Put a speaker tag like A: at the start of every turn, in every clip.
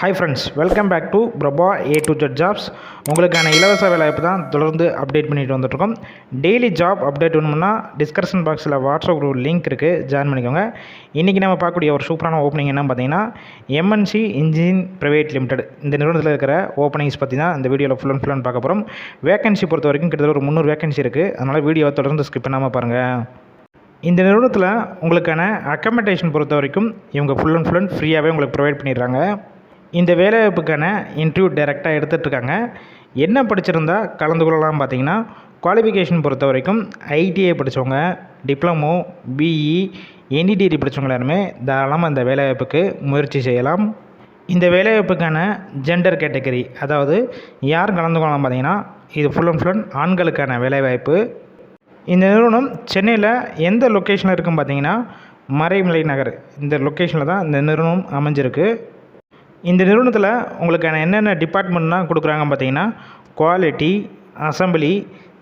A: Hi friends welcome back to Prabha A to Z jobs உங்களுக்கான இலவச வேலைவாய்ப்பு தான் தொடர்ந்து அப்டேட் பண்ணிட்டு வந்துட்டுருக்கோம். டெய்லி ஜாப் அப்டேட் வேணும்னா டிஸ்கிரிப்ஷன் பாக்ஸில் வாட்ஸ்அப் குரூப் லிங்க் இருக்குது ஜாயின் பண்ணிக்கோங்க. இன்றைக்கி நம்ம பார்க்கக்கூடிய ஒரு சூப்பரான ஓப்பனிங் என்ன பார்த்தீங்கன்னா எம்என்சி இன்ஜின் ப்ரைவேட் லிமிடெட் இந்த நிறுவனத்தில் இருக்கிற ஓப்பனிங்ஸ் பற்றி தான் இந்த வீடியோவில் ஃபுல் அண்ட் ஃபுல் அண்ட் பார்க்க போகிறோம் வேகன்சி பொறுத்த வரைக்கும் கிட்டத்தட்ட ஒரு முந்நூறு வேகன்சி இருக்குது அதனால் வீடியோவை தொடர்ந்து ஸ்கிப் பண்ணாமல் பாருங்கள் இந்த நிறுவனத்தில் உங்களுக்கான அக்கமடேஷன் பொறுத்த வரைக்கும் இவங்க ஃபுல் அண்ட் ஃபுல் அண்ட் ஃப்ரீயாகவே உங்களுக்கு ப்ரொவைட் பண்ணிடுறாங்க. இந்த வேலைவாய்ப்புக்கான இன்டர்வியூ டைரெக்டாக எடுத்துகிட்ருக்காங்க என்ன படிச்சிருந்தா கலந்து கொள்ளலாம் பார்த்தீங்கன்னா குவாலிஃபிகேஷன் பொறுத்த வரைக்கும் ஐடிஐ படித்தவங்க டிப்ளமோ பிஇ என்டிடிடி படித்தவங்க எல்லாருமே தாராளமாக இந்த வேலைவாய்ப்புக்கு முயற்சி செய்யலாம். இந்த வேலைவாய்ப்புக்கான ஜெண்டர் கேட்டகரி அதாவது யார் கலந்து கொள்ளலாம் பார்த்தீங்கன்னா இது ஃபுல் அண்ட் ஃபுல் அண்ட் ஆண்களுக்கான வேலைவாய்ப்பு. இந்த நிறுவனம் சென்னையில் எந்த லொக்கேஷனில் இருக்குன்னு பார்த்தீங்கன்னா மறைமலை நகர். இந்த லொக்கேஷனில் தான் இந்த நிறுவனம் அமைஞ்சிருக்கு. இந்த நிறுவனத்தில் உங்களுக்கான என்னென்ன டிபார்ட்மெண்ட்லாம் கொடுக்குறாங்க பார்த்தீங்கன்னா quality assembly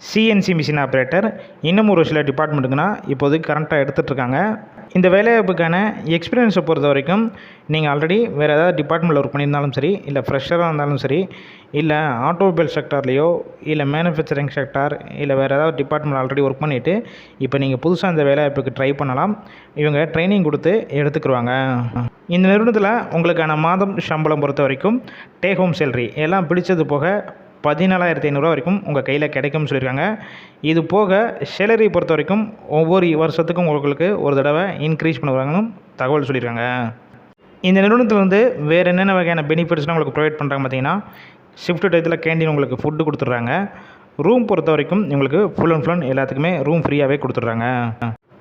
A: CNC machine operator இன்னும் ஒரு சில டிபார்ட்மெண்ட்டுக்குனா இப்போதைக்கு கரண்ட்டாக எடுத்துகிட்ருக்காங்க இந்த வேலைவாய்ப்புக்கான எக்ஸ்பீரியன்ஸை பொறுத்த வரைக்கும் நீங்கள் ஆல்ரெடி வேறு ஏதாவது டிபார்ட்மெண்ட்டில் ஒர்க் பண்ணியிருந்தாலும் சரி இல்லை ஃப்ரெஷராக இருந்தாலும் சரி இல்லை ஆட்டோமொபைல் செக்டர்லேயோ இல்லை மேனுஃபேக்சரிங் செக்டார் இல்லை வேறு ஏதாவது டிபார்ட்மெண்ட் ஆல்ரெடி ஒர்க் பண்ணிவிட்டு இப்போ நீங்கள் புதுசாக இந்த வேலைவாய்ப்புக்கு ட்ரை பண்ணலாம். இவங்க ட்ரைனிங் கொடுத்து எடுத்துக்கிடுவாங்க இந்த நிறுவனத்தில் உங்களுக்கான மாதம் சம்பளம் பொறுத்த வரைக்கும் டேக் ஹோம் சேலரி எல்லாம் பிடிச்சது போக பதினாலாயிரத்தி ஐநூறுரூவா வரைக்கும் உங்கள் கையில் கிடைக்கும்னு சொல்லியிருக்காங்க. இது போக சேலரி பொறுத்த வரைக்கும் ஒவ்வொரு வருஷத்துக்கும் உங்களுக்கு ஒரு தடவை இன்க்ரீஸ் பண்ணுவாங்கன்னு தகவல் சொல்லியிருக்காங்க. இந்த நிறுவனத்தில் வந்து வேறு என்னென்ன வகையான பெனிஃபிட்ஸ்லாம் உங்களுக்கு ப்ரொவைட் பண்ணுறாங்க பார்த்தீங்கன்னா ஷிஃப்ட் டயத்தில் கேண்டீன் உங்களுக்கு ஃபுட்டு கொடுத்துட்றாங்க. ரூம் பொறுத்த வரைக்கும் உங்களுக்கு ஃபுல் அண்ட் ஃபுல் அண்ட் எல்லாத்துக்குமே ரூம் ஃப்ரீயாகவே கொடுத்துட்றாங்க.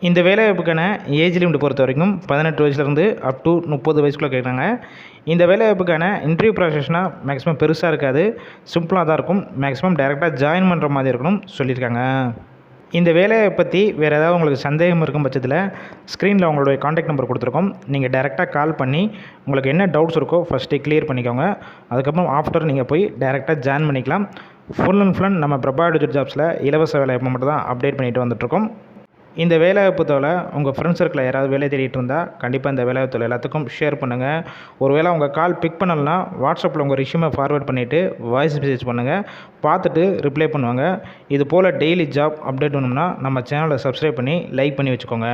A: இந்த வேலைவாய்ப்புக்கான ஏஜ் லிமிட் பொறுத்த வரைக்கும் பதினெட்டு வயசுலேருந்து அப் டு முப்பது வயசுக்குள்ளே கேட்குறாங்க இந்த வேலைவாய்ப்புக்கான இன்டர்வியூ ப்ராசஸ்னால் மேக்ஸிமம் பெருசாக இருக்காது. சிம்பிளாக தான் இருக்கும். மேக்ஸிமம் டைரெக்டாக ஜாயின் பண்ணுற மாதிரி இருக்கணும் சொல்லியிருக்காங்க. இந்த வேலையை பற்றி வேறு ஏதாவது உங்களுக்கு சந்தேகம் இருக்கும் பட்சத்தில் ஸ்க்ரீனில் உங்களுடைய காண்டாக்ட் நம்பர் கொடுத்துருக்கோம். நீங்கள் டைரெக்டாக கால் பண்ணி உங்களுக்கு என்ன டவுட்ஸ் இருக்கோ ஃபஸ்ட்டு கிளியர் பண்ணிக்கோங்க. அதுக்கப்புறம் ஆஃப்டர் நீங்கள் போய் டைரெக்டாக ஜாயின் பண்ணிக்கலாம். ஃபுல் அண்ட் ஃபுல் நம்ம பிரபா டிஜிட் ஜாப்ஸில் இலவச வேலைவாய்ப்பு மட்டும் தான் அப்டேட் பண்ணிட்டு வந்துட்டுருக்கோம். இந்த வேலைவாய்ப்பு தொலை உங்கள் ஃப்ரெண்ட்ஸ் சர்க்கிளில் யாராவது வேலை தேடிட்டு இருந்தால் கண்டிப்பாக இந்த வேலைவாய்ப்பு எல்லாத்துக்கும் ஷேர் பண்ணுங்கள் ஒருவேளை உங்கள் கால் பிக் பண்ணலன்னா வாட்ஸ்அப்பில் உங்கள் ரிஷ்யூமை ஃபார்வேர்ட் பண்ணிவிட்டு வாய்ஸ் மெசேஜ் பண்ணுங்கள் பார்த்துட்டு ரிப்ளை பண்ணுவாங்க. இது போல் டெய்லி ஜாப் அப்டேட் பண்ணோம்னா நம்ம சேனலை சப்ஸ்கிரைப் பண்ணி லைக் பண்ணி வச்சுக்கோங்க.